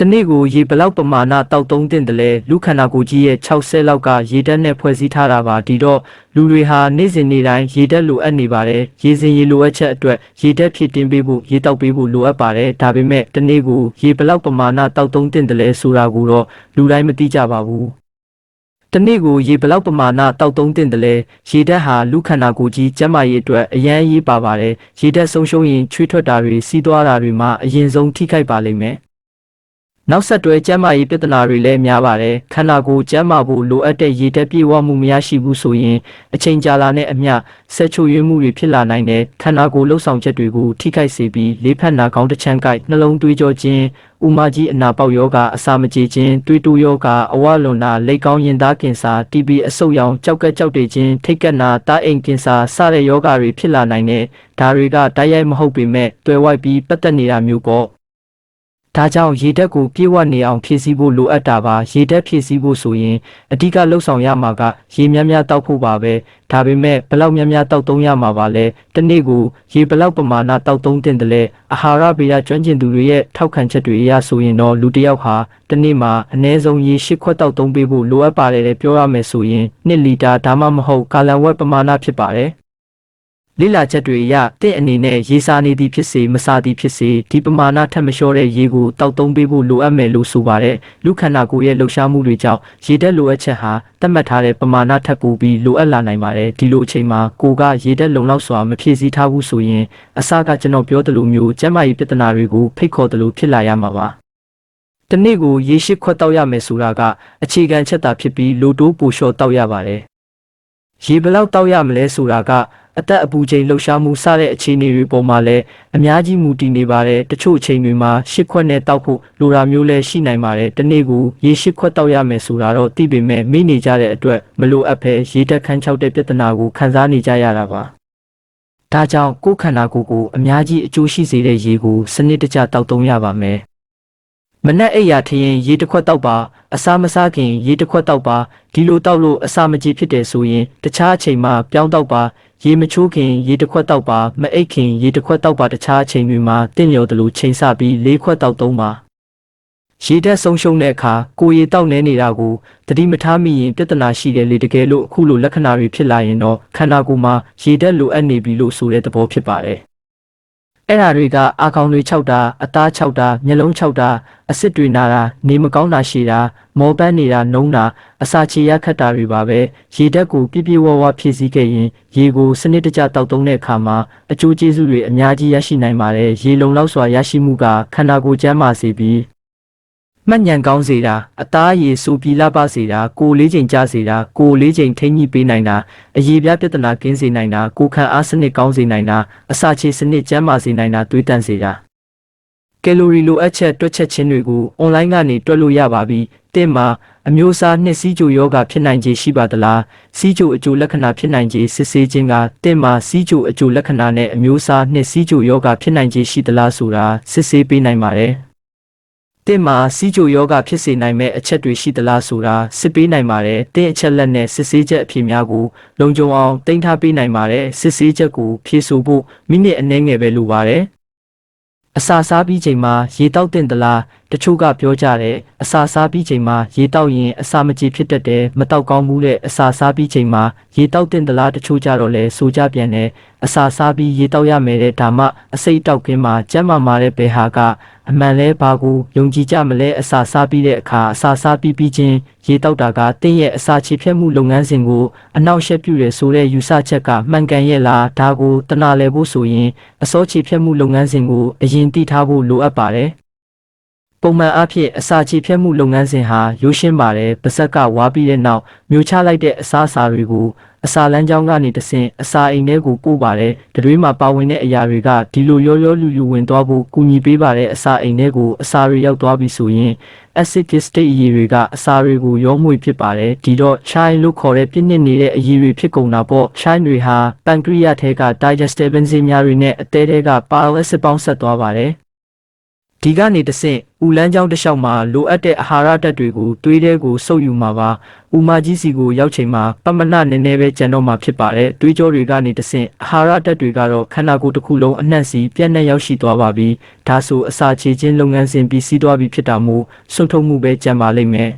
တနေ့ကိုရေဘလောက်ပမာဏတောက်သုံးတင်တယ်လဲလူခန္ဓာကိုယ်ကြီးရဲ့60လောက်ကရေဓာတ်နဲ့ဖွဲ့စည်းထားတာပါဒီတော့လူတွေဟာနေ့စဉ်နေ့တိုင်းရေဓာတ်လိုအပ်နေပါတယ်ရေစင်ရေလိုအပ်ချက်အတွက်ရေဓာတ်ဖြည့်တင်းပေးဖို့ရေတောက်ပေးဖို့လိုအပ်ပါတယ်ဒါပေမဲ့တနေ့ကိုရေဘလောက်ပမာဏတောက်သုံးတင်တယ်လဲဆိုတာကိုတော့လူတိုင်းမသိကြပါဘူးတနေ့ကိုရေဘလောက်ပမာဏတောက်သုံးတင်တယ်လဲရေဓာတ်ဟာလူခန္ဓာကိုယ်ကြီးကျန်းမာရေးအတွက်အရန်အရေးပါပါတယ်ရေဓာတ်ဆုံးရှုံးရင်ချွေးထွက်တာတွေစီးသွားတာတွေမှာအရင်ဆုံးထိခိုက်ပါလိမ့်မယ် နောက်ဆက်တွဲကျန်းမာရေးပြဿနာတွေလည်းများပါတယ်ခန္ဓာကိုယ်ကျန်းမာဖို့လိုအပ်တဲ့ရေဓာတ်ပြည့်ဝမှုမရရှိဘူးဆိုရင်အချိန်ကြာလာတဲ့အမျှဆက်ချိုရွေးမှုတွေဖြစ်လာနိုင်တဲ့ခန္ဓာကိုယ်လှုပ်ဆောင်ချက်တွေကိုထိခိုက်စေပြီးလေးဖက်နာကောင်းတစ်ချမ်းကိုက်နှလုံးသွေးကြောခြင်းဥမာကြီးအနာပေါက်ယောဂအစာမကြေခြင်းတွေးတိုးယောဂအဝလွန်နာလက်ကောင်းရင်သားကင်ဆာ TB အဆုတ်ရောင်ကြောက်ကက်ကြောက်တွေခြင်းထိတ်ကက်နာတားအိမ်ကင်ဆာစတဲ့ယောဂတွေဖြစ်လာနိုင်တဲ့ဒါတွေကတိုက်ရိုက်မဟုတ်ပေမဲ့တွယ်ဝိုက်ပြီးပတ်သက်နေတာမျိုးပေါ့ ဒါကြောင့်ရေဓာတ်ကိုပြေဝနေအောင်ဖြည့်ဆည်းဖို့လိုအပ်တာပါရေဓာတ်ဖြည့်ဆည်းဖို့ဆိုရင်အဓိကလှုပ်ဆောင်ရမှာကရေများများတောက်ဖို့ပါပဲဒါပေမဲ့ဘယ်လောက်များများတောက်သုံးရမှာပါလဲတနေ့ကိုရေဘယ်လောက်ပမာဏတောက်သုံးတင်တယ်လဲအာဟာရဗေဒကျွမ်းကျင်သူတွေရဲ့ထောက်ခံချက်တွေအရဆိုရင်တော့လူတစ်ယောက်ဟာတနေ့မှာအနည်းဆုံးရေ၈ခွက်တောက်သုံးပေးဖို့လိုအပ်ပါတယ်လေပြောရမယ်ဆိုရင်1လီတာဒါမှမဟုတ်ဂါလန်ဝက်ပမာဏဖြစ်ပါတယ် လိလာချက်တွေအရတင့်အနေနဲ့ရေစာနေသည်ဖြစ်စေမစာသည်ဖြစ်စေဒီပမာဏထက်မလျှော့တဲ့ရေကိုတောက်သုံးပေးဖို့လိုအပ်မယ်လို့ဆိုပါတယ်လူခန္ဓာကိုယ်ရဲ့လှုပ်ရှားမှုတွေကြောင့်ရေဓာတ်လိုအပ်ချက်ဟာသတ်မှတ်ထားတဲ့ပမာဏထက်ပိုပြီးလိုအပ်လာနိုင်ပါတယ်ဒီလိုအချိန်မှာကိုယ်ကရေဓာတ်လုံလောက်စွာမဖြည့်ဆည်းထားဘူးဆိုရင်အစကကျွန်တော်ပြောသလိုမျိုးကျန်းမာရေးပြဿနာတွေကိုဖိတ်ခေါ်သလိုဖြစ်လာရမှာပါတနေ့ကိုရေရှိခွက်တောက်ရမယ်ဆိုတာကအခြေခံချက်သာဖြစ်ပြီးလိုတိုးပိုလျှော့တောက်ရပါတယ်။ရေဘယ်လောက်တောက်ရမလဲဆိုတာက အသက်အပူချိန်လှုပ်ရှားမှုစတဲ့အခြေအနေတွေပေါ်မှာလည်းအများကြီးမူတည်နေပါတယ်။တချို့အချိန်တွေမှာရှစ်ခွက်နဲ့တောက်ဖို့လိုတာမျိုးလည်းရှိနိုင်ပါတယ်။တနေ့ကိုရေရှစ်ခွက်တောက်ရမယ်ဆိုတာတော့သိပေမဲ့မိနေကြတဲ့အတွက်မလိုအပ်ဘဲရေတက်ခန်းချောက်တဲ့ပြဿနာကိုခံစားနေကြရတာပါ။ဒါကြောင့်ကိုယ်ခန္ဓာကိုယ်ကိုအများကြီးအကျိုးရှိစေတဲ့ရေကိုစနစ်တကျတောက်သုံးရပါမယ်။မနက်အိပ်ရာထရင်ရေတစ်ခွက်တောက်ပါအစာမစားခင်ရေတစ်ခွက်တောက်ပါဒီလိုတောက်လို့အစာမကြေဖြစ်တယ်ဆိုရင်တခြားအချိန်မှာပြောင်းတောက်ပါရေမချိုးခင်ရေတစ်ခွက်တောက်ပါမအိပ်ခင်ရေတစ်ခွက်တောက်ပါတခြားအချိန်တွေမှာတင့်လျော်တယ်လို့ချိန်ဆပြီးလေးခွက်တောက်သုံးပါရေဓာတ်ဆုံးရှုံးတဲ့အခါကိုယ်ရေတောက်နေနေတာကိုတတိမထားမိရင်ပြဿနာရှိတယ်လေတကယ်လို့အခုလိုလက္ခဏာတွေဖြစ်လာရင်တော့ခန္ဓာကိုယ်မှာရေဓာတ်လိုအပ်နေပြီလို့ဆိုတဲ့သဘောဖြစ်ပါတယ် အဲ့ဓာတွေကအာခေါင်တွေခြောက်တာအသားခြောက်တာမျက်လုံးခြောက်တာအစ်စ်တွေနာတာနေမကောင်းတာရှိတာမောပန်းနေတာနှုံးတာအစာချေရခတ်တာတွေပါပဲရေဓာတ်ကိုပြည့်ပြည့်ဝဝဖြည့်ဆည်းခဲ့ရင်ရေကိုစနစ်တကျတောက်သုံးတဲ့အခါမှာအကျိုးကျေးဇူးတွေအများကြီးရရှိနိုင်ပါတယ်ရေလုံလောက်စွာရရှိမှုကခန္ဓာကိုယ်ကျန်းမာစေပြီး မှတ်ဉဏ်ကောင်းစေတာအသားအရည်စူပြီးလှပစေတာကိုယ်လေးချိန်ကြစေတာကိုယ်လေးချိန်ထိမ့်ညှိပေးနိုင်တာအရေးပြပြဿနာကင်းစေနိုင်တာကိုယ်ခံအားစနစ်ကောင်းစေနိုင်တာအစာချေစနစ်ကျန်းမာစေနိုင်တာတွေးတန့်စေတာကယ်လိုရီလိုအပ်ချက်တွက်ချက်ခြင်းတွေကိုအွန်လိုင်းကနေတွက်လို့ရပါပြီတင့်မှာအမျိုးအစားနှစ်စီးကြိုယောဂဖြစ်နိုင်ခြေရှိပါသလားစီးကြိုအကျိုးလက္ခဏာဖြစ်နိုင်ခြေစစ်ဆေးခြင်းကတင့်မှာစီးကြိုအကျိုးလက္ခဏာနဲ့အမျိုးအစားနှစ်စီးကြိုယောဂဖြစ်နိုင်ခြေရှိသလားဆိုတာစစ်ဆေးပေးနိုင်ပါတယ် တင့်မှာစီးကြိုယောဂဖြစ်စေနိုင်မဲ့အချက်တွေရှိသလားဆိုတာစစ်ပေးနိုင်ပါတယ်။တင့်အချက်လက်နဲ့စစ်ဆေးချက်အဖြစ်များကိုလုံခြုံအောင်တင်ထားပေးနိုင်ပါတယ်။စစ်ဆေးချက်ကိုဖြည့်ဆို့ဖို့မိနစ်အနည်းငယ်ပဲလိုပါတယ်။အစာစားပြီးချိန်မှာရေတောက်တင်သလားတချို့ကပြောကြတယ်အစာစားပြီးချိန်မှာရေတောက်ရင်အစာမကြေဖြစ်တတ်တယ်မတောက်ကောင်းဘူးတဲ့အစာစားပြီးချိန်မှာရေတောက်တင်သလားတချို့ကြတော့လဲဆိုကြပြန်တယ်အစာစားပြီးရေတောက်ရမယ်တဲ့ဒါမှအစိတ်တောက်ကင်းမှာကျန်းမာမာတဲ့ဘယ်ဟာကအမှန်လဲဘာကိုယုံကြည်ကြမလဲအစာစားပြီးတဲ့အခါအစာစားပြီးပြီးချင်းရေတောက်တာကတင့်ရဲ့အစာချေဖြတ်မှုလုပ်ငန်းစဉ်ကိုအနောက်ရှက်ပြုတယ်ဆိုတဲ့ယူဆချက်ကမှန်ကန်ရဲ့လားဒါကိုတနာလဲဖို့ဆိုရင်အစောချေဖြတ်မှုလုပ်ငန်းစဉ်ကိုအရင်သိထားဖို့လိုအပ်ပါတယ် ပုံမှန်အားဖြင့်အစာချေဖြတ်မှုလုပ်ငန်းစဉ်ဟာရိုးရှင်းပါတယ်ပါဇက်ကဝါပြီးတဲ့နောက်မျိုးချလိုက်တဲ့အစာအစာတွေကိုအစာလမ်းကြောင်းကနေတဆင့်အစာအိမ်ထဲကိုပို့ပါတယ်တတွေးမှာပါဝင်တဲ့အရာတွေကဒီလိုရောရောလူလူဝင်သွားဖို့ကူညီပေးပါတယ်အစာအိမ်ထဲကိုအစာတွေရောက်သွားပြီဆိုရင် acid state အရည်တွေကအစာတွေကိုရောမွေဖြစ်ပါတယ်ဒီတော့ chine လို့ခေါ်တဲ့ပြည့်နစ်နေတဲ့အရည်တွေဖြစ်ကုန်တာပေါ့ chine တွေဟာ pancreas ထဲက digestive enzyme များတွေနဲ့အသည်းထဲက bile acid ပေါင်းဆက်သွားပါတယ် ဒီကနေတဆင့်ဦးလန်းချောင်းတစ်လျှောက်မှာလိုအပ်တဲ့အာဟာရဓာတ်တွေကိုသွေးထဲကိုစုပ်ယူမှာပါဦးမကြီးစီကိုရောက်ချိန်မှာပမနနည်းနည်းပဲကျန်တော့မှာဖြစ်ပါတယ်သွေးကြောတွေကနေတဆင့်အာဟာရဓာတ်တွေကတော့ခန္ဓာကိုယ်တစ်ခုလုံးအနှံ့စီပြန့်နှံ့ရောက်ရှိသွားပါပြီဒါဆိုအစာချေခြင်းလုပ်ငန်းစဉ်ပြီးစီးသွားပြီဖြစ်တာမို့ဆွန့်ထုတ်မှုပဲကျန်ပါလိမ့်မယ်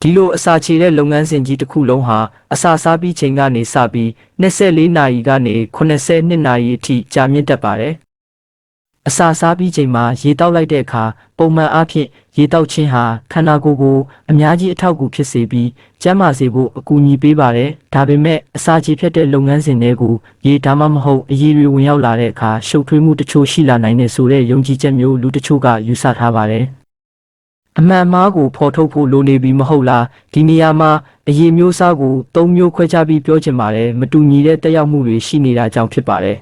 ဒီလိုအစာချေတဲ့လုပ်ငန်းစဉ်ကြီးတစ်ခုလုံးဟာအစာစားပြီးချိန်ကနေစပြီး24နာရီကနေ82နာရီအထိကြာမြင့်တတ်ပါတယ် အစာစားပြီးချိန်မှာရေတောက်လိုက်တဲ့အခါပုံမှန်အားဖြင့်ရေတောက်ခြင်းဟာခန္ဓာကိုယ်ကိုအများကြီးအထောက်အကူဖြစ်စေပြီးကျန်းမာစေဖို့အကူအညီပေးပါတယ်။ဒါပေမဲ့အစာချေဖြတ်တဲ့လုပ်ငန်းစဉ်တွေကိုရေဒါမှမဟုတ်အရည်တွေဝင်ရောက်လာတဲ့အခါရှုပ်ထွေးမှုတချို့ရှိလာနိုင်တဲ့ဆိုတဲ့ယုံကြည်ချက်မျိုးလူတချို့ကယူဆထားပါတယ်။အမှန်မှားကိုဖော်ထုတ်ဖို့လိုနေပြီမဟုတ်လားဒီနေရာမှာအရေးမျိုးစားကို၃မျိုးခွဲခြားပြီးပြောချင်ပါတယ်မတူညီတဲ့တက်ရောက်မှုတွေရှိနေတာကြောင့်ဖြစ်ပါတယ်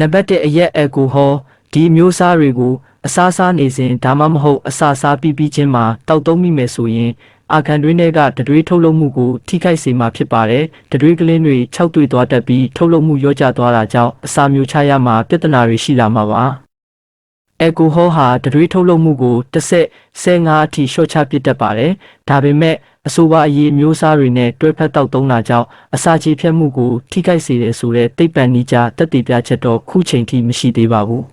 နံပါတ်1အရက်အယ်ကိုဟောဒီအမျိုးစားတွေကိုအစားစားနေစဉ်ဒါမှမဟုတ်အစာစားပြီးပြီးချင်းမှာတောက်သုံးမိမယ်ဆိုရင်အာခံတွင်းတွေကတတွေးထုတ်လုပ်မှုကိုထိခိုက်စေမှာဖြစ်ပါတယ်တတွေးကလင်းတွေခြောက်သွေ့သွားတတ်ပြီးထုတ်လုပ်မှုရောကျသွားတာကြောင့်အစာမျိုးချရမှာပြဿနာတွေရှိလာမှာပါအယ်ကိုဟောဟာတတွေးထုတ်လုပ်မှုကိုတစ်ဆက်15အထိလျှော့ချပစ်တတ်ပါတယ်ဒါပေမဲ့ အဆိုပါအရေးမျိုးစားတွေနဲ့တွဲဖက်တောက်သုံးတာကြောင့်အစာချေဖြတ်မှုကိုထိခိုက်စေတယ်ဆိုတဲ့သိပ္ပံနည်းကြတက်တည်ပြချက်တော့ခုချိန်ထိမရှိသေးပါဘူး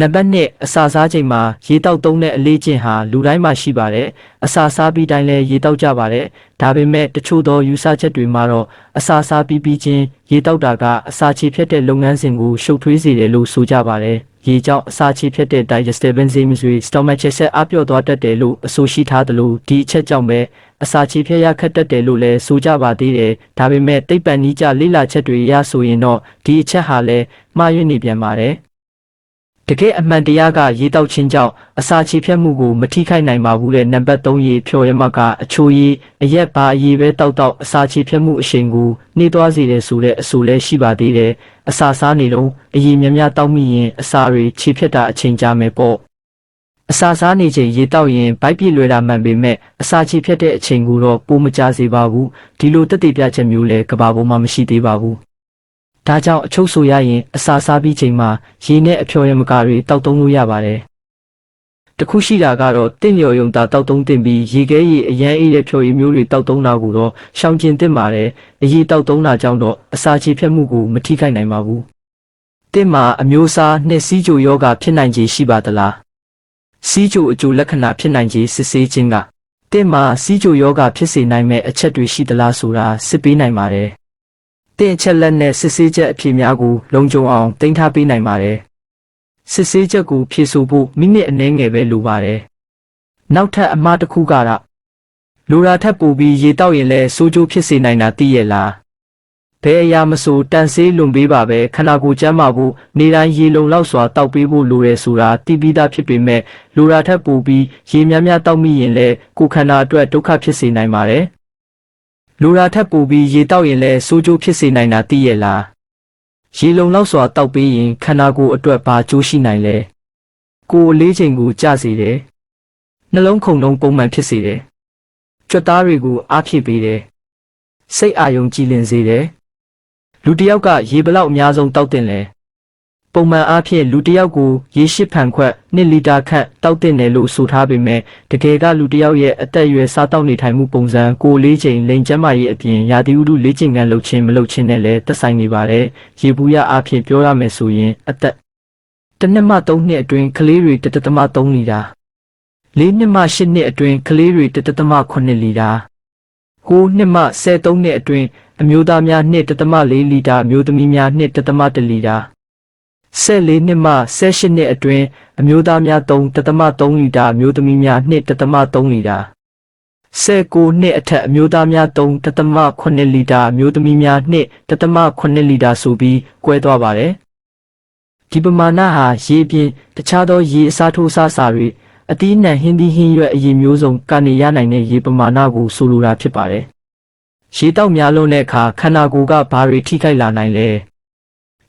နံပါတ်1အစာစားချိန်မှာရေတောက်သုံးတဲ့အလေးကျင့်ဟာလူတိုင်းမှာရှိပါတယ်အစာစားပြီးတိုင်းလည်းရေတောက်ကြပါတယ်ဒါပေမဲ့တချို့သောယူဆချက်တွေမှာတော့အစာစားပြီးပြီးချင်းရေတောက်တာကအစာချေဖြတ်တဲ့လုပ်ငန်းစဉ်ကိုရှုပ်ထွေးစေတယ်လို့ဆိုကြပါတယ် ရေကြောင့်အစာချေဖြတ်တဲ့ digestive enzymes တွေ stomach acid အပြော့သွားတတ်တယ်လို့အဆိုရှိထားသလိုဒီအချက်ကြောင့်ပဲအစာချေဖြတ်ရခက်တတ်တယ်လို့လည်းဆိုကြပါသေးတယ်ဒါပေမဲ့သိပ္ပံနည်းကျလေ့လာချက်တွေရဆိုရင်တော့ဒီအချက်ဟာလည်းမှားယွင်းနေပြန်ပါတယ် တကယ်အမှန်တရားကရေတောက်ခြင်းကြောင့်အစာချေဖြတ်မှုကိုမထိခိုက်နိုင်ပါဘူးတဲ့နံပါတ်3ရေဖြော်ရမကအချိုးရေးအရက်ပါအရေးပဲတောက်တောက်အစာချေဖြတ်မှုအရှိန်ကိုနှေးသွားစေတယ်ဆိုတဲ့အဆိုလည်းရှိပါသေးတယ်အစာစားနေတော့အရေးများများတောက်မိရင်အစာတွေခြေဖြတ်တာအချိန်ကြာမယ်ပေါ့အစာစားနေချိန်ရေတောက်ရင်ဗိုက်ပြည့်လွယ်တာမှန်ပေမဲ့အစာချေဖြတ်တဲ့အချိန်ကိုတော့ပိုမကြစေပါဘူးဒီလိုတက်တည်ပြချက်မျိုးလည်းကဘာပေါ်မှာမရှိသေးပါဘူး ဒါကြောင့်အချုပ်ဆိုရရင်အစာစားပြီးချိန်မှာရေနဲ့အဖျော်ရမကာတွေတောက်သုံးလို့ရပါတယ်။တခုရှိတာကတော့တင့်လျော်ယုံတာတောက်သုံးတင်ပြီးရေခဲရေအရန်အေးတဲ့ဖျော်ရည်မျိုးတွေတောက်သုံးတာကိုတော့ရှောင်ကျဉ်တင်ပါတယ်။အရေးတောက်သုံးတာကြောင့်တော့အစာချေဖြတ်မှုကိုမထိခိုက်နိုင်ပါဘူး။တင့်မှာအမျိုးအစားနှစ်စီးကြိုယောဂဖြစ်နိုင်ခြေရှိပါသလား။စီးကြိုအကျိုးလက္ခဏာဖြစ်နိုင်ခြေစစ်ဆေးခြင်းကတင့်မှာစီးကြိုယောဂဖြစ်စေနိုင်မဲ့အချက်တွေရှိသလားဆိုတာစစ်ပေးနိုင်ပါတယ်။ တင်ချက်လက်နဲ့စစ်ဆေးချက်အဖြေများကိုလုံခြုံအောင်တင်ထားပေးနိုင်ပါတယ်။စစ်ဆေးချက်ကိုဖြေဆိုဖို့မိနစ်အနည်းငယ်ပဲလိုပါတယ်။နောက်ထပ်အမှားတစ်ခုကတော့လိုရာထက်ပိုပြီးရေတောက်ရင်လည်းစိုးကျိုးဖြစ်စေနိုင်တာသိရဲ့လား။ဘယ်အရာမဆိုတန်ဆေးလွန်ပေးပါပဲခန္ဓာကိုယ်ကျန်းမာဖို့နေတိုင်းရေလုံလောက်စွာတောက်ပေးဖို့လိုရဲဆိုတာသိပြီးသားဖြစ်ပေမဲ့လိုရာထက်ပိုပြီးရေများများတောက်မိရင်လည်းကိုယ်ခန္ဓာအတွက်ဒုက္ခဖြစ်စေနိုင်ပါတယ်။ လိုရာထက်ပိုပြီးရေတောက်ရင်လည်းစိုးကျိုးဖြစ်စေနိုင်တာသိရဲ့လားရေလုံလောက်စွာတောက်ပေးရင်ခန္ဓာကိုယ်အတွက်ဘာကျိုးရှိနိုင်လဲကိုယ်အလေးချိန်ကိုကျစေတယ်နှလုံးခုန်လုံးပုံမှန်ဖြစ်စေတယ်ကြွက်သားတွေကိုအားဖြည့်ပေးတယ်စိတ်အာရုံကြည်လင်စေတယ်လူတစ်ယောက်ကရေဘလောက်အများဆုံးတောက်တင်လဲ ပုံမှန်အားဖြင့်လူတစ်ယောက်ကိုရေရှိဖန်ခွက်1လီတာခန့်တောက်တင်တယ်လို့ဆိုထားပေမဲ့တကယ်ကလူတစ်ယောက်ရဲ့အသက်အရွယ်စားတောက်နေထိုင်မှုပုံစံကိုလေးချိန်လိန်ကျန်းမာရေးအပြင်ရာသီဥတုလေးချိန်ကန်လှုပ်ခြင်းမလှုပ်ခြင်းနဲ့လည်းသက်ဆိုင်နေပါတယ်ရေဘူးရအားဖြင့်ပြောရမယ်ဆိုရင်အသက်တစ်နှစ်မှသုံးနှစ်အတွင်းကလေးတွေတတသမ3လီတာလေးနှစ်မှ8နှစ်အတွင်းကလေးတွေတတသမ9လီတာကိုနှစ်မှ13နှစ်အတွင်းအမျိုးသားများနှစ်တသမ4လီတာအမျိုးသမီးများနှစ်တသမ1လီတာ 14နှစ်မှ18နှစ်အတွင်းအမျိုးသားများ3.3လီတာအမျိုးသမီးများ2.3လီတာ19နှစ်အထက်အမျိုးသားများ3.8လီတာအမျိုးသမီးများ2.8လီတာဆိုပြီးကွဲသွားပါတယ်ဒီပမာဏဟာရေပြင်တခြားသောရေအစားထိုးအစားအစာတွေအသီးနှံဟင်းသီးဟင်းရွက်အရည်မျိုးစုံကနေရနိုင်တဲ့ရေပမာဏကိုဆိုလိုတာဖြစ်ပါတယ်ရေတောက်များလွန်းတဲ့အခါခန္ဓာကိုယ်ကဘာတွေထိခိုက်လာနိုင်လဲ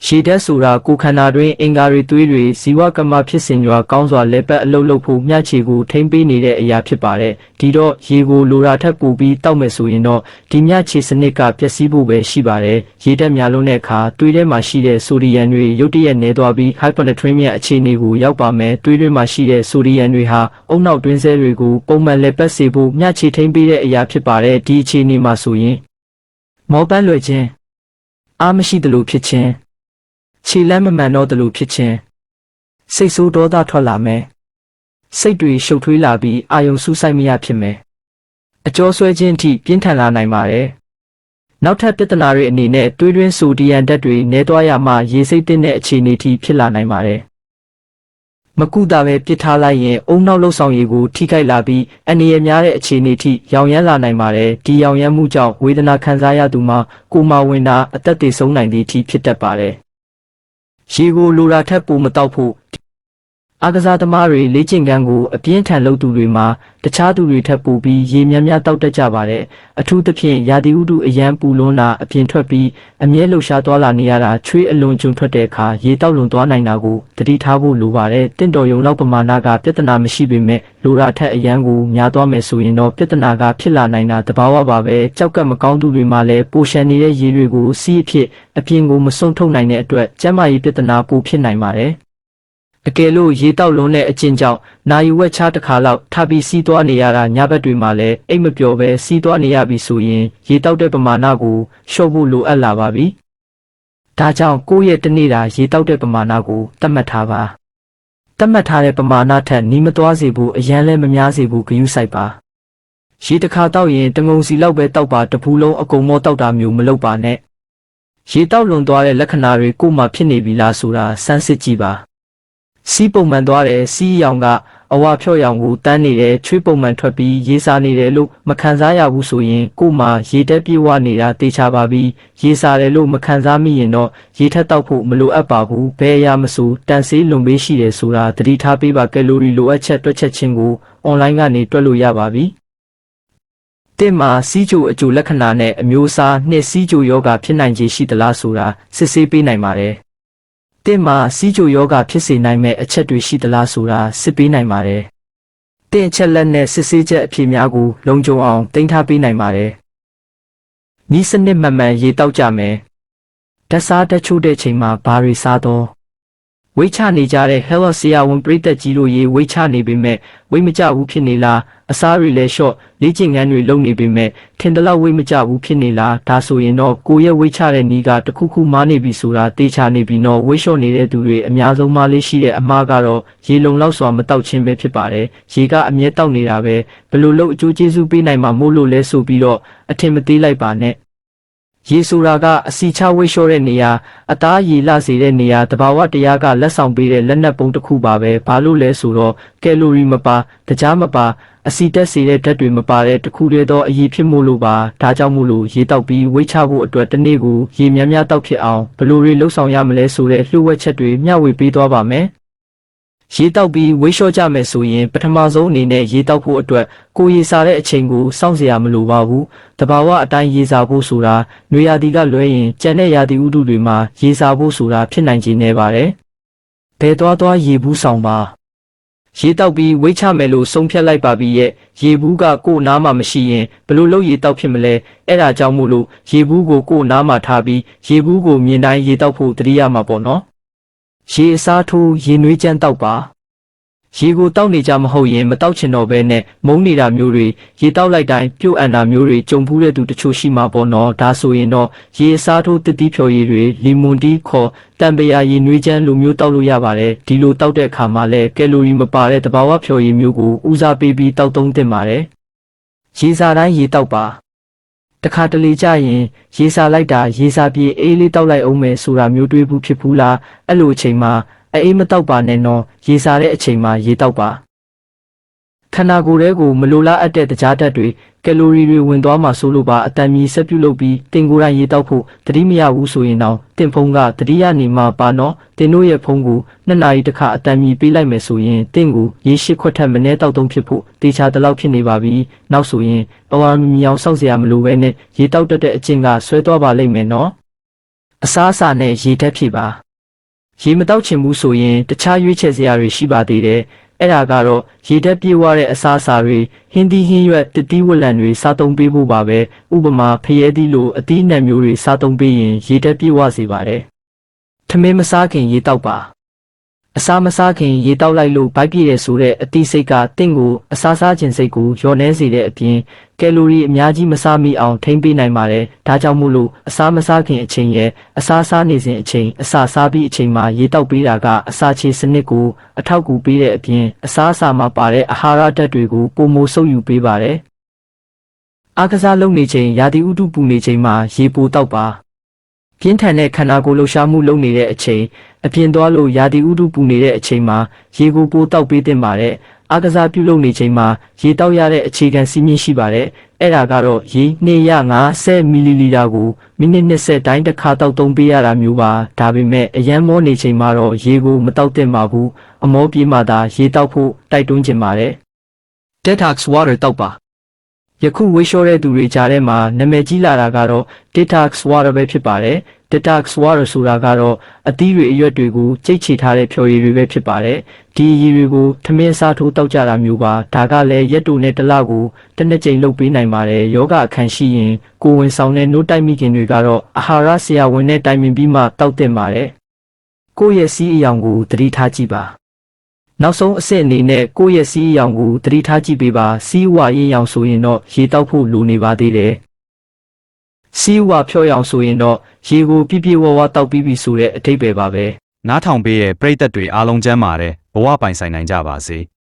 ရေဓာတ်ဆိုတာကိုယ်ခန္ဓာတွင်အင်္ဂါတွေသွေးတွေဇီဝကမ္မဖြစ်စဉ်ရွာကောင်းစွာလဲပတ်အလုပ်လုပ်ဖို့မျှခြေကိုထိမ့်ပေးနေတဲ့အရာဖြစ်ပါတယ်။ဒီတော့ရေကိုလိုရာထက်ပိုပြီးတောက်မယ်ဆိုရင်တော့ဒီမျှခြေစနစ်ကပျက်စီးဖို့ပဲရှိပါတယ်။ရေဓာတ်များလုံးတဲ့အခါသွေးထဲမှာရှိတဲ့ဆိုဒီယမ်တွေရုတ်တရက်နည်းသွားပြီး hypernatremia အခြေအနေကိုရောက်ပါမယ်။သွေးတွေမှာရှိတဲ့ဆိုဒီယမ်တွေဟာအုံနောက်တွင်းဆဲတွေကိုပုံမှန်လဲပတ်စေဖို့မျှခြေထိမ့်ပေးတဲ့အရာဖြစ်ပါတယ်။ဒီအခြေအနေမှာဆိုရင်မောပန်းလွယ်ခြင်းအားမရှိသလိုဖြစ်ခြင်း ခြေလမ်းမမှန်တော့တယ်လို့ဖြစ်ခြင်းစိတ်ဆိုးဒေါသထွက်လာမယ်စိတ်တွေရှုပ်ထွေးလာပြီးအာယုံစူးစိုက်မရဖြစ်မယ်အကျော်ဆွဲခြင်းအထိပြင်းထန်လာနိုင်ပါတယ်နောက်ထပ်ပြဿနာတွေအနေနဲ့တွေးတွင်းဆိုဒီယန်ဓာတ်တွေနှဲသွားရမှရေစိတ်တဲ့အခြေအနေထိဖြစ်လာနိုင်ပါတယ်မကုတာပဲပြစ်ထားလိုက်ရင်အုံနောက်လှုပ်ဆောင်ရည်ကိုထိခိုက်လာပြီးအနေရများတဲ့အခြေအနေထိရောင်ရမ်းလာနိုင်ပါတယ်ဒီရောင်ရမ်းမှုကြောင့်ဝေဒနာခံစားရသူမှာကိုယ်မှာဝင်တာအသက်တွေဆုံးနိုင်သည့်အထိဖြစ်တတ်ပါတယ် ရေကိုလိုတာထက်ပိုမတောက်ဖို့ အားကစားသမားတွေလေ့ကျင့်ခန်းကိုအပြင်းထန်လုပ်သူတွေမှာတခြားသူတွေထက်ပိုပြီးရေများများတောက်တတ်ကြပါတယ်အထူးသဖြင့်ရာသီဥတုအရန်ပူလွန်းတာအပြင်ထွက်ပြီးအမြဲလှုပ်ရှားသွားလာနေရတာချွေးအလွန်ကျွံထွက်တဲ့အခါရေတောက်လွန်သွားနိုင်တာကိုသတိထားဖို့လိုပါတယ်တင့်တော်ရုံလောက်ပမာဏကပြဿနာမရှိပေမဲ့လိုတာထက်အရန်ကိုများသွားမယ်ဆိုရင်တော့ပြဿနာကဖြစ်လာနိုင်တာတဘာဝပါပဲကြောက်ကပ်မကောင်းသူတွေမှာလည်းပိုရှန်နေတဲ့ရေတွေကိုစီးအဖြစ်အပြင်ကိုမစွန့်ထုတ်နိုင်တဲ့အတွက်ကျန်းမာရေးပြဿနာပိုဖြစ်နိုင်ပါတယ် အကယ်လို့ရေတောက်လုံးတဲ့အကျင့်ကြောင့်နာယူဝက်ချတစ်ခါလောက်ထပ်ပြီးစီးသွားနေရတာညဘက်တွေမှာလည်းအိတ်မပျော်ပဲစီးသွားနေရပြီဆိုရင်ရေတောက်တဲ့ပမာဏကိုလျှော့ဖို့လိုအပ်လာပါပြီ။ဒါကြောင့်ကိုယ့်ရဲ့တစ်နေ့တာရေတောက်တဲ့ပမာဏကိုသတ်မှတ်ထားပါ။သတ်မှတ်ထားတဲ့ပမာဏထက်နီးမသွားစေဘူးအရန်လည်းမများစေဘူးဂရုစိုက်ပါ။ရေတစ်ခါတောက်ရင်တငုံစီလောက်ပဲတောက်ပါတပူးလုံးအကုန်မောတောက်တာမျိုးမလုပ်ပါနဲ့။ရေတောက်လွန်သွားတဲ့လက္ခဏာတွေကိုယ်မှဖြစ်နေပြီလားဆိုတာစမ်းစစ်ကြည့်ပါ။ စီးပုံမှန်သွားတယ်စီးရောင်ကအဝါဖြော့ရောင်ကိုတန်းနေတယ်ချွေးပုံမှန်ထွက်ပြီးရေးစားနေတယ်လို့မခံစားရဘူးဆိုရင်ကို့မှာရေတက်ပြေဝနေတာတေချာပါပြီရေးစားတယ်လို့မခံစားမိရင်တော့ရေထက်တောက်ဖို့မလိုအပ်ပါဘူးဘယ်အရာမဆိုတန်ဆေးလွန်ပေးရှိတယ်ဆိုတာသတိထားပေးပါကယ်လိုရီလိုအပ်ချက်တွက်ချက်ခြင်းကိုအွန်လိုင်းကနေတွက်လို့ရပါပြီတင်မှာစီးကြိုအကျိုးလက္ခဏာနဲ့အမျိုးအစားနှစ်စီးကြိုယောဂဖြစ်နိုင်ခြေရှိသလားဆိုတာစစ်ဆေးပေးနိုင်ပါတယ် တင့်မှာစီးကြိုယောဂဖြစ်စေနိုင်မဲ့အချက်တွေရှိသလားဆိုတာစစ်ပေးနိုင်ပါတယ်။တင့်အချက်လက်နဲ့စစ်ဆေးချက်အဖြေများကိုလုံခြုံအောင်တင်ထားပေးနိုင်ပါတယ်။ဤစနစ်မှန်မှန်ရေတောက်ကြမယ်။ဓာတ်စားတက်ချိုးတဲ့ချိန်မှာဘာတွေစားတော့ ဝိတ်ချနေကြတဲ့ Hello ဆရာဝန်ပြိသက်ကြီးတို့ရေဝိတ်ချနေပေမဲ့ဝိတ်မကြဘူးဖြစ်နေလားအစားတွေလည်း short လေ့ကျင့်ခန်းတွေလုပ်နေပေမဲ့ထင်တလောက်ဝိတ်မကြဘူးဖြစ်နေလားဒါဆိုရင်တော့ကိုရဲ့ဝိတ်ချတဲ့နီးကတခုခုမားနေပြီဆိုတာတေချာနေပြီတော့ဝိတ် short နေတဲ့သူတွေအများဆုံးမားလေးရှိတဲ့အမားကတော့ရေလုံလောက်စွာမတောက်ခြင်းပဲဖြစ်ပါတယ်ရေကအမြဲတောက်နေတာပဲဘယ်လိုလုပ်အကျိုးကျေးဇူးပေးနိုင်မှာမို့လို့လဲဆိုပြီးတော့အထင်မသေးလိုက်ပါနဲ့ ရေဆိုတာကအစီချဝိတ်လျှော့တဲ့နေရာအသားရည်လစေတဲ့နေရာတဘာဝတရားကလက်ဆောင်ပေးတဲ့လက်နက်ပုံတစ်ခုပါပဲဘာလို့လဲဆိုတော့ကယ်လိုရီမပါတကြားမပါအစီတက်စေတဲ့ဓာတ်တွေမပါတဲ့တစ်ခုတည်းသောအရည်ဖြစ်မှုလို့ပါဒါကြောင့်မို့လို့ရေတောက်ပြီးဝိတ်ချဖို့အတွက်တစ်နေ့ကိုရေများများတောက်ဖြစ်အောင်ဘယ်လိုတွေလှုပ်ဆောင်ရမလဲဆိုတဲ့လှုပ်ဝက်ချက်တွေမျှဝေပေးသွားပါမယ် ရေတောက်ပြီးဝိတ်လျှော့ကြမယ်ဆိုရင်ပထမဆုံးအနေနဲ့ရေတောက်ဖို့အတွက်ကိုရေစာတဲ့အချိန်ကိုစောင့်စရာမလိုပါဘူး။တဘာဝအတိုင်းရေစာဖို့ဆိုတာနွေရာသီကလွဲရင်ကြံတဲ့ရာသီဥတုတွေမှာရေစာဖို့ဆိုတာဖြစ်နိုင်ခြေနေပါတယ်။ဘယ်သွားသွားရေဘူးဆောင်ပါရေတောက်ပြီးဝိတ်ချမယ်လို့ဆုံးဖြတ်လိုက်ပါပြီရဲ့ရေဘူးကကို့နားမှာမရှိရင်ဘလို့လို့ရေတောက်ဖြစ်မလဲအဲ့ဒါကြောင့်မို့လို့ရေဘူးကိုကို့နားမှာထားပြီးရေဘူးကိုမြင်တိုင်းရေတောက်ဖို့တတိယမှာပေါ့နော် ရေအစားထိုးရေနွေးကြမ်းတောက်ပါရေကိုတောက်နေကြမဟုတ်ရင်မတောက်ချင်တော့ဘဲနဲ့မုန်းနေတာမျိုးတွေရေတောက်လိုက်တိုင်းပြုတ်အန်တာမျိုးတွေကြုံဖူးတဲ့သူတချို့ရှိမှာပေါ့နော်ဒါဆိုရင်တော့ရေအစားထိုးတတိဖြော်ရည်တွေလီမွန်တီခေါ်တံပရာရေနွေးချမ်းလိုမျိုးတောက်လို့ရပါတယ်ဒီလိုတောက်တဲ့အခါမှာလည်းကယ်လိုရီမပါတဲ့တဘာဝဖြော်ရည်မျိုးကိုဦးစားပေးပြီးတောက်သုံးသင့်ပါတယ်ရေစာတိုင်းရေတောက်ပါ တခါတလေကြရင်ရေစာလိုက်တာရေစာပြေအေးလေးတောက်လိုက်အောင်မယ်ဆိုတာမျိုးတွေးဘူးဖြစ်ဘူးလားအဲ့လိုအချိန်မှာအေးမတောက်ပါနဲ့နော်ရေစာတဲ့အချိန်မှာရေတောက်ပါ ခန္ဓာကိုယ်ထဲကိုမလိုလားအပ်တဲ့တကြားဓာတ်တွေကယ်လိုရီတွေဝင်သွားမှဆိုလို့ပါအတန်ကြီးဆက်ပြုတ်လုပ်ပြီးတင်ကိုယ်တိုင်ရေတောက်ဖို့တတိမရဘူးဆိုရင်တော့တင်ဖုံးကတတိယနေမှာပါနော်တင်တို့ရဲ့ဖုံးကိုနှစ်နာရီတစ်ခါအတန်ကြီးပေးလိုက်မယ်ဆိုရင်တင်ကိုရေရှိခွက်ထက်မနည်းတောက်သုံးဖြစ်ဖို့တေချာတလောက်ဖြစ်နေပါပြီနောက်ဆိုရင်ပဝါမီမြောင်စောက်စရာမလိုပဲနဲ့ရေတောက်တတ်တဲ့အကျင့်ကဆွဲသွားပါလိမ့်မယ်နော်အစားအစာနဲ့ရေတက်ဖြစ်ပါရေမတောက်ချင်ဘူးဆိုရင်တခြားရွေးချယ်စရာတွေရှိပါသေးတယ် အဲ့ဒါကတော့ရေဓာတ်ပြေဝတဲ့အစားအစာတွေဟင်းသီးဟင်းရွက်တတိဝလံတွေစားသုံးပေးဖို့ပါပဲဥပမာဖရဲသီးလိုအသီးအနှံမျိုးတွေစားသုံးပေးရင်ရေဓာတ်ပြေဝစေပါတယ်ထမင်းမစားခင်ရေတောက်ပါ အစာမစားခင်ရေတောက်လိုက်လို့ဗိုက်ပြည့်ရဆိုတဲ့အသီးစိတ်ကတင့်ကိုအစာစားခြင်းစိတ်ကိုလျော့နှဲစေတဲ့အပြင်ကယ်လိုရီအများကြီးမစားမိအောင်ထိမ့်ပေးနိုင်ပါတယ်။ဒါကြောင့်မို့လို့အစာမစားခင်အချိန်ရဲ့အစာစားနေစဉ်အချိန်အစာစားပြီးအချိန်မှာရေတောက်ပေးတာကအစာချေစနစ်ကိုအထောက်အကူပေးတဲ့အပြင်အစာအစာမှာပါတဲ့အာဟာရဓာတ်တွေကိုပုံမိုဆုပ်ယူပေးပါတယ်။အားကစားလုပ်နေချိန်ရာသီဥတုပူနေချိန်မှာရေပိုတောက်ပါပြင်းထန်တဲ့ခန္ဓာကိုယ်လှုပ်ရှားမှုလုပ်နေတဲ့အချိန် အပြင်သွားလို့ရာသီဥတုပူနေတဲ့အချိန်မှာရေကိုပိုတောက်ပေးတင်ပါတယ်အားကစားပြုလုပ်နေချိန်မှာရေတောက်ရတဲ့အခြေခံစီးမြင့်ရှိပါတယ်အဲ့ဒါကတော့ရေ250မီလီလီတာကိုမိနစ်20တိုင်းတစ်ခါတောက်သုံးပေးရတာမျိုးပါဒါပေမဲ့အရန်မောနေချိန်မှာတော့ရေကိုမတောက်သင့်ပါဘူးအမောပြေးမှသာရေတောက်ဖို့တိုက်တွန်းချင်ပါတယ် Detox water တောက်ပါယခုဝေးလျှောတဲ့သူတွေကြားထဲမှာနာမည်ကြီးလာတာကတော့ detox water ပဲဖြစ်ပါတယ် detox water ဆိုတာကတော့အသီးတွေအရွက်တွေကိုကြိတ်ချီထားတဲ့ဖြော်ရည်တွေပဲဖြစ်ပါတယ်ဒီရည်တွေကိုထမင်းစားထိုးတောက်ကြတာမျိုးပါဒါကလည်းရက်တူနဲ့တစ်လကိုတစ်နှစ်ကြိမ်လုပ်ပေးနိုင်ပါတယ်ယောဂအခန်းရှိရင် ကိုယ်ဝင်ဆောင်တဲ့နှုတ်တိုက်မိခင်တွေကတော့အာဟာရဆရာဝန်နဲ့တိုင်ပင်ပြီးမှတောက်တင်ပါတယ်ကိုယ့်ရဲ့စီးအယောင်ကိုသတိထားကြည့်ပါနောက်ဆုံးအဆင့်အနေနဲ့ကိုယ့်ရဲ့စီးအယောင်ကိုသတိထားကြည့်ပေးပါစီးဝါရင်ရောင်ဆိုရင်တော့ရေတောက်ဖို့လိုနေပါသေးတယ် စီးဝါဖြော့ရောင်ဆိုရင်တော့ရေကိုပြည့်ပြည့်ဝဝတောက်ပြီးပြီဆိုတဲ့အထိပ္ပယ်ပါပဲနားထောင်ပေးတဲ့ပရိသတ်တွေအားလုံးကျမ်းပါတယ်ဘဝပိုင်ဆိုင်နိုင်ကြပါစေ။